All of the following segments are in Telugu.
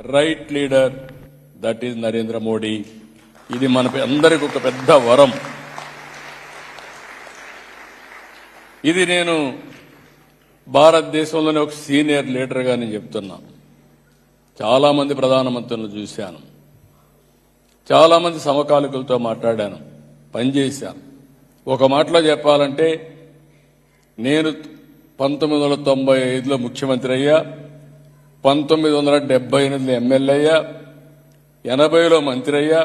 Right leader that is Narendra Modi. ఇది మన అందరికి ఒక పెద్ద వరం. ఇది నేను భారతదేశంలోనే ఒక సీనియర్ లీడర్గా నేను చెప్తున్నా. చాలామంది ప్రధానమంత్రులను చూశాను. చాలామంది సమకాలికులతో మాట్లాడాను. పనిచేశాను ఒక మాటలో చెప్పాలంటే నేను పంతొమ్మిది వందల తొంభై ఐదులో ముఖ్యమంత్రి అయ్యా పంతొమ్మిది వందల డెబ్బై ఎనిమిదిలో ఎమ్మెల్యే అయ్యా ఎనభైలో మంత్రి అయ్యా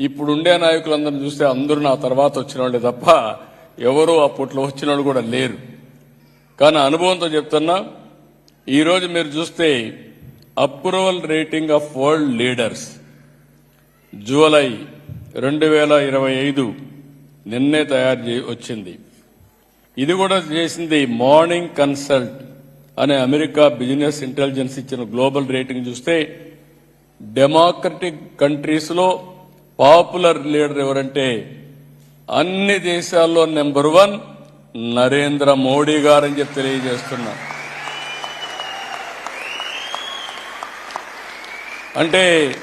ఇప్పుడుండే నాయకులందరిని చూస్తే అందరూ నా తర్వాత వచ్చిన వాళ్ళే తప్ప ఎవరు అప్పట్లో వచ్చిన వాళ్ళు కూడా లేరు. కానీ అనుభవంతో చెప్తున్నా ఈరోజు మీరు చూస్తే approval rating of world leaders. July రెండు వేల ఇరవై ఐదు నిన్నే తయారు చే వచ్చింది. ఇది కూడా చేసింది మార్నింగ్ కన్సల్ట్. అనే అమెరికా బిజినెస్ ఇంటెలిజెన్స్ ఇచ్చిన గ్లోబల్ రేటింగ్ చూస్తే డెమోక్రటిక్ కంట్రీస్లో పాపులర్ లీడర్ ఎవరంటే అన్ని దేశాల్లో నెంబర్ వన్ నరేంద్ర మోడీ గారని చెప్పి తెలియజేస్తున్నా. అంటే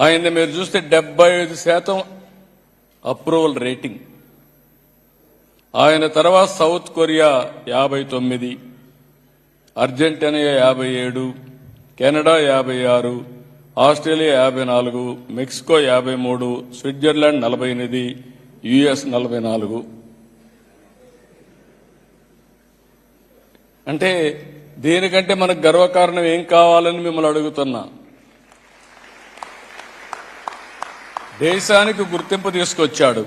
ఆయన మీరు చూస్తే డెబ్బై ఐదు శాతం అప్రూవల్ రేటింగ్. ఆయన తర్వాత సౌత్ కొరియా యాభై తొమ్మిది అర్జెంటీనా యాభై ఏడు కెనడా యాభై ఆరు ఆస్ట్రేలియా యాభై నాలుగు మెక్సికో యాభై మూడు స్విట్జర్లాండ్ నలభై ఎనిమిది యుఎస్ నలభై నాలుగు. అంటే దీనికంటే మనకు గర్వకారణం ఏం కావాలని మిమ్మల్ని అడుగుతున్నా? దేశానికి గుర్తింపు తీసుకొచ్చాడు.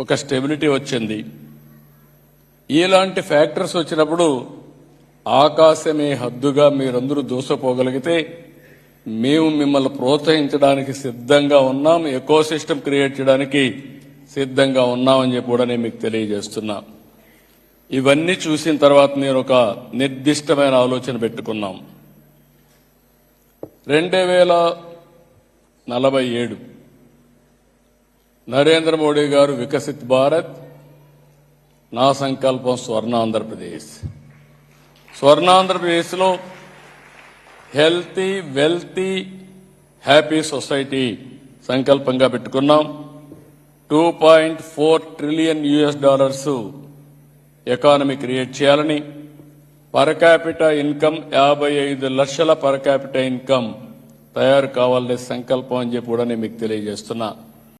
ఒక స్టెబిలిటీ వచ్చింది. ఇలాంటి ఫ్యాక్టర్స్ వచ్చినప్పుడు ఆకాశమే హద్దుగా మీరందరూ దూసపోగలిగితే మేము మిమ్మల్ని ప్రోత్సహించడానికి సిద్ధంగా ఉన్నాం ఎకో సిస్టమ్ క్రియేట్ చేయడానికి సిద్ధంగా ఉన్నామని చెప్పి కూడా నేను మీకు తెలియజేస్తున్నా. ఇవన్నీ చూసిన తర్వాత నేను ఒక నిర్దిష్టమైన ఆలోచన పెట్టుకున్నాం. రెండు వేల నలభై ఏడు నరేంద్ర మోడీ గారు వికసిత్ భారత్ నా సంకల్పం స్వర్ణ ఆంధ్రప్రదేశ్. స్వర్ణాంధ్రప్రదేశ్లో హెల్తీ వెల్తీ హ్యాపీ సొసైటీ సంకల్పంగా పెట్టుకున్నాం. Two point four trillion US dollars economy create చేయాలని పర్ క్యాపిటా ఇన్కమ్ యాభై ఐదు లక్షల పర్ క్యాపిటా ఇన్కమ్ తయారు కావాలనే సంకల్పం అని చెప్పి కూడా నేను మీకు తెలియజేస్తున్నా.